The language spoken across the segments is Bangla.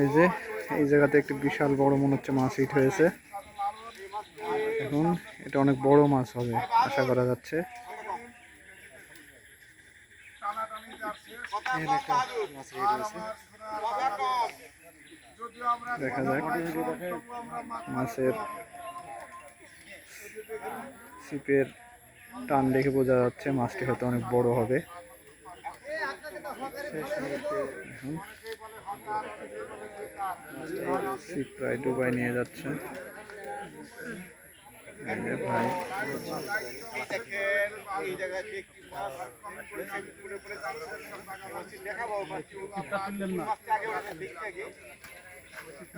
এই যে, এই জায়গাতে একটি বিশাল বড় মনে হচ্ছে মাছ হিট হয়েছে। এখন এটা অনেক বড় মাছ হবে, আশা করা যাচ্ছে। দেখা যাক, মাছের ছিপের টান দেখে বোঝা যাচ্ছে মাছটি হয়তো অনেক বড় হবে। প্রায় ডুবাই নিয়ে যাচ্ছে। ভাই।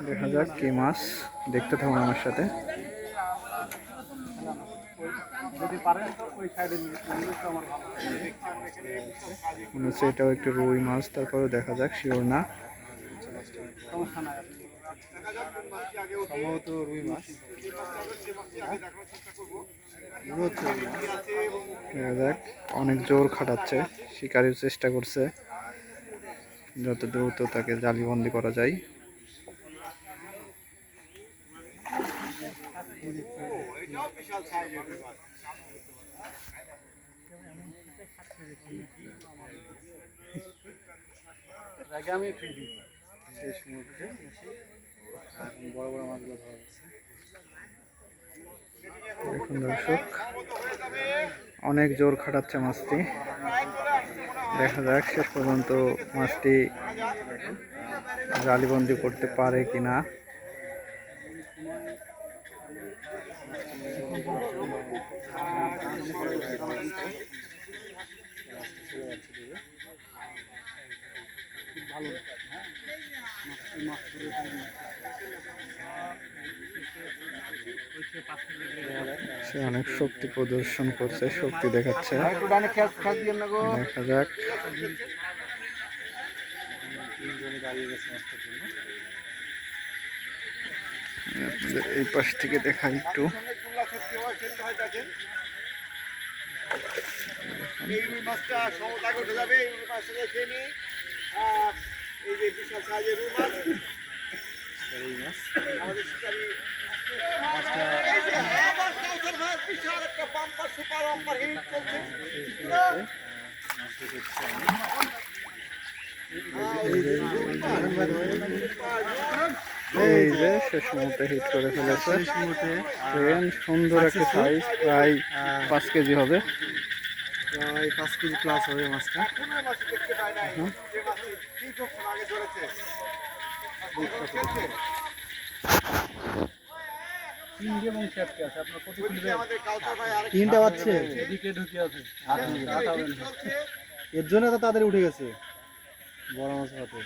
দেখা যাক কি মাছ। দেখতে থাকুন আমার সাথে। যদি পারেন তো ওই সাইডে নিয়ে আমার ভালো মনে হচ্ছে এটাও একটু রুই মাছ তারপরেও দেখা যাক শিওর না। সমস্যা নাই সম্ভবত রুই মাছ। দেখা অনেক জোর খাটাচ্ছে শিকারের চেষ্টা করছে। যত দ্রুত তাকে জালিবন্দি করা যায়। আগে আমি ফিরি এখন বড় বড় মাছগুলো ধরা দেখুন দর্শক, অনেক জোর খাটাচ্ছে মাছটি। দেখা যাক, শেষ পর্যন্ত মাছটি জালিবন্দি করতে পারে কিনা। সে অনেক শক্তি প্রদর্শন করছে, শক্তি দেখাচ্ছে। দেখা যাক। এই পাশ থেকে দেখাই একটু। এই মাছটা সমতাকে উঠে যাবে, এই মাছটা এই যে শেষ মুহূর্তে হিট করে ফেলেছে। দেখেন সুন্দর একটা সাইজ প্রায় পাঁচ কেজি হবে। প্রায় পাঁচ কেজি প্লাস হবে মাছটা কোনো মাছ দেখতে পাই নাই যে মাছ দীর্ঘক্ষণ আগে ধরেছে তিনটে এবং চারটে আছে আপনার প্রতি বলছি আমাদের কালচার ভাই আরেক তিনটা পাচ্ছে আছে এর জন্য তো তাদের উঠে গেছে বড় মাছ হাতে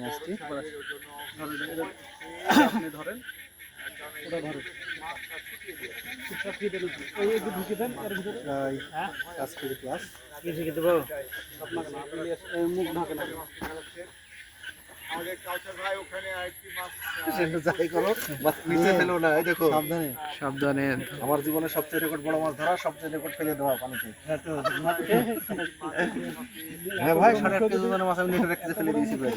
মাছটি ধরেন ওটা ধরেন সাবধানে। সাবধানে। আমার জীবনে সবচেয়ে রেকর্ড বড় মাছ ধরা সবচেয়ে রেকর্ড ফেলে দেওয়া পানিতে হ্যাঁ ভাই। সাড়ে আট কেজি মাছ আমি ফেলে দিয়েছি ভাই